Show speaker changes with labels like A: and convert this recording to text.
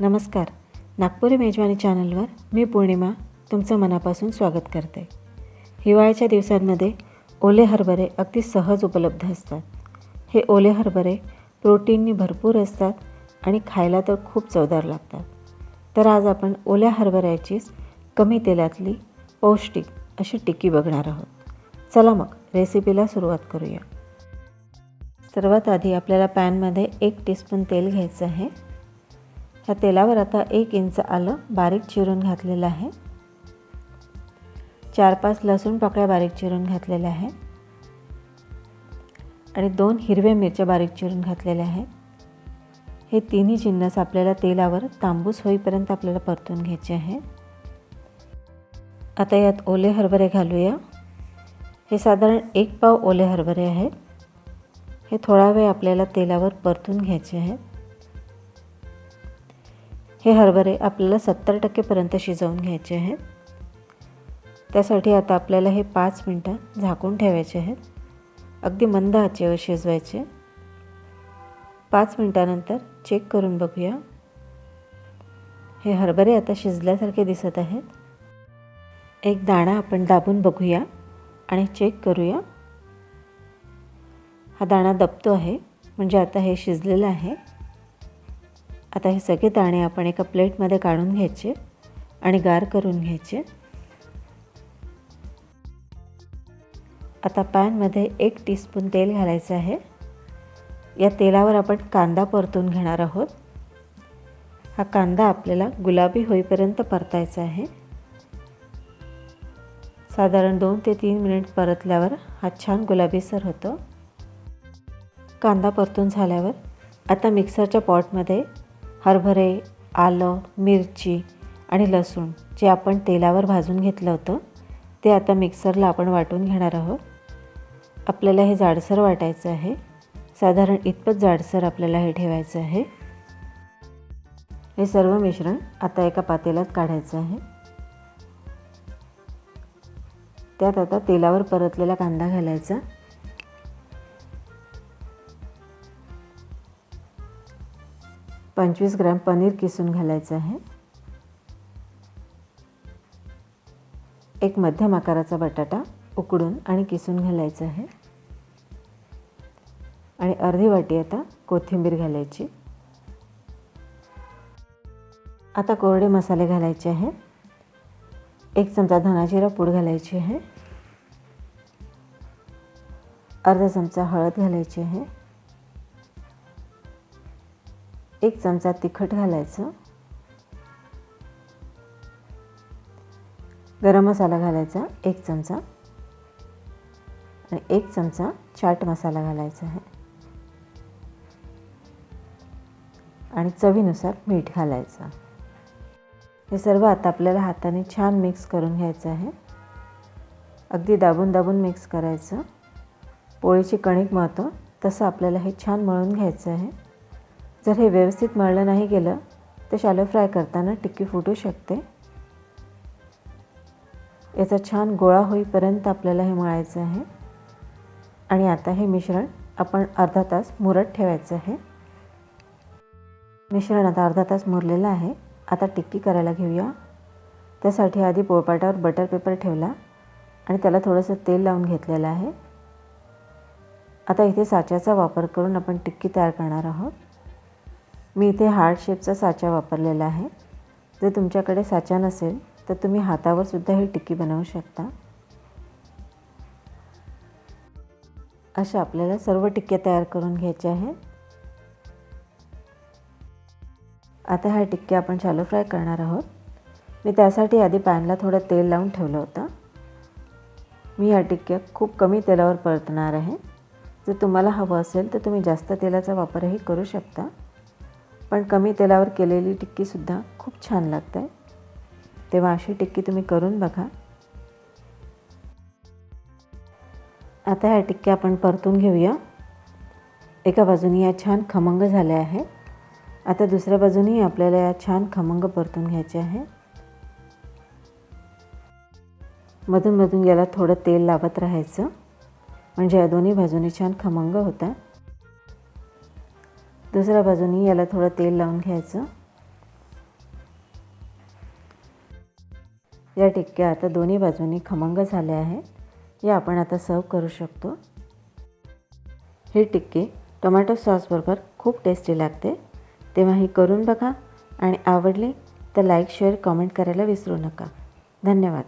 A: नमस्कार. नागपुरी मेजवानी चॅनलवर मी पौर्णिमा तुमचं मनापासून स्वागत करते. हिवाळ्याच्या दिवसांमध्ये ओले हरभरे अगदी सहज उपलब्ध असतात. हे ओले हरभरे प्रोटीननी भरपूर असतात आणि खायला तर खूप चवदार लागतात. तर आज आपण ओल्या हरभऱ्याचीच कमी तेलातली पौष्टिक अशी टिक्की बघणार आहोत. चला मग रेसिपीला सुरुवात करूया. सर्वात आधी आपल्याला पॅनमध्ये एक टीस्पून तेल घ्यायचं आहे. ह्या तेलावर आता एक इंच आलं बारीक चिरून घातलेलं आहे. चार पाच लसूण पाकळ्या बारीक चिरून घातलेल्या आहे. आणि दोन हिरव्या मिरच्या बारीक चिरून घातलेल्या आहेत हे तिन्ही जिन्नस आपल्याला तेलावर तांबूस होईपर्यंत आपल्याला परतून घ्यायचे आहे. आता यात ओले हरभरे घालूया. हे साधारण एक पाव ओले हरभरे आहेत. हे थोडा वेळ आपल्याला तेलावर परतून घ्यायचे आहेत. हे हरभरे आपल्याला सत्तर टक्केपर्यंत शिजवून घ्यायचे आहेत. त्यासाठी आता आपल्याला हे पाच मिनटं झाकून ठेवायचे आहेत. अगदी मंद आचेवर शिजवायचे. पाच मिनटानंतर चेक करून बघूया. हे हरभरे आता शिजल्यासारखे दिसत आहेत. एक दाणा आपण दाबून बघूया आणि चेक करूया. हा दाणा दबतो आहे म्हणजे आता हे शिजलेलं आहे. आता हे सगळे दाणे आपण एका प्लेटमध्ये काढून घ्यायचे आणि गार करून घ्यायचे. आता पॅनमध्ये एक टीस्पून तेल घालायचं आहे. या तेलावर आपण कांदा परतून घेणार आहोत. हा कांदा आपल्याला गुलाबी होईपर्यंत परतायचा आहे. साधारण दोन ते तीन मिनिट परतल्यावर हा छान गुलाबीसर होतो. कांदा परतून झाल्यावर आता मिक्सरच्या पॉटमध्ये हरभरे आलं मिरची आणि लसूण जे आपण तेलावर भाजून घेतलं होतं ते आता मिक्सरला आपण वाटून घेणार आहोत. आपल्याला हे जाडसर वाटायचं आहे. साधारण इतपत जाडसर आपल्याला हे ठेवायचं आहे. हे सर्व मिश्रण आता एका पातेल्यात काढायचं आहे. त्यात आता तेलावर परतलेला कांदा घालायचा. पंचवीस ग्रॅम पनीर किसून घालायचं आहे. एक मध्यम आकाराचा बटाटा उकडून आणि किसून घालायचा आहे. आणि अर्धी वाटी आता कोथिंबीर घालायची. आता कोरडे मसाले घालायचे आहे. एक चमचा धनाजिरा पूड घालायची आहे. अर्धा चमचा हळद घालायची आहे. एक चमचा तिखट घालायचं. गरम मसाला घालायचा एक चमचा. आणि एक चमचा चाट मसाला घालायचा आहे. आणि चवीनुसार मीठ घालायचं. हे सर्व आता आपल्याला हाताने छान मिक्स करून घ्यायचं आहे. अगदी दाबून दाबून मिक्स करायचं. पोळीची कणिक मळतो तसं आपल्याला हे छान मळून घ्यायचं आहे. जर हे व्यवस्थित मळलं नाही गेलं तर शालो फ्राय करताना टिक्की फुटू शकते. याचा छान गोळा होईपर्यंत आपल्याला हे मळायचं आहे. आणि आता हे मिश्रण आपण अर्धा तास मुरत ठेवायचं आहे. मिश्रण आता अर्धा तास मुरलेलं आहे. आता टिक्की करायला घेऊया. त्यासाठी आधी पोळपाटावर बटर पेपर ठेवला आणि त्याला थोडंसं तेल लावून घेतलेलं आहे. आता इथे साच्याचा वापर करून आपण टिक्की तयार करणार आहोत. मी इथे हार्ड शेपचा साचा वापरलेला आहे. जर तुमच्याकडे साचा नसेल तर तुम्ही हातावर सुद्धा ही टिक्की बनवू शकता. अशा आपल्याला सर्व टिक्क्या तयार करून घ्यायच्या आहेत. आता ह्या टिक्क्या आपण शालो फ्राय करणार आहोत. मी त्यासाठी आधी पॅनला थोडं तेल लावून ठेवलं होतं. मी ह्या टिक्क्या खूप कमी तेलावर परतणार आहे. जर तुम्हाला हवं असेल तर तुम्ही जास्त तेलाचा वापरही करू शकता. पण कमी तेलावर केलेली टिक्कीसुद्धा खूप छान लागते. तेव्हा अशी टिक्की तुम्ही करून बघा. आता ह्या टिक्क्या आपण परतून घेऊया. एका बाजूनी या छान खमंग झाल्या आहे आता दुसऱ्या बाजूनी आपल्याला या छान खमंग परतून घ्यायचे आहे. मधून मधून याला थोडं तेल लावत राहायचं. म्हणजे या दोन्ही बाजूने छान खमंग होतात दुसऱ्या बाजूनी याला थोडं तेल लावून घ्यायचं. या टिक्क्या आता दोन्ही बाजूनी खमंग झाल्या आहेत. या आपण आता सर्व करू शकतो. हे टिक्की टोमॅटो सॉसबरोबर खूप टेस्टी लागते. तेव्हा ही करून बघा. आणि आवडली तर लाईक शेअर कॉमेंट करायला विसरू नका. धन्यवाद.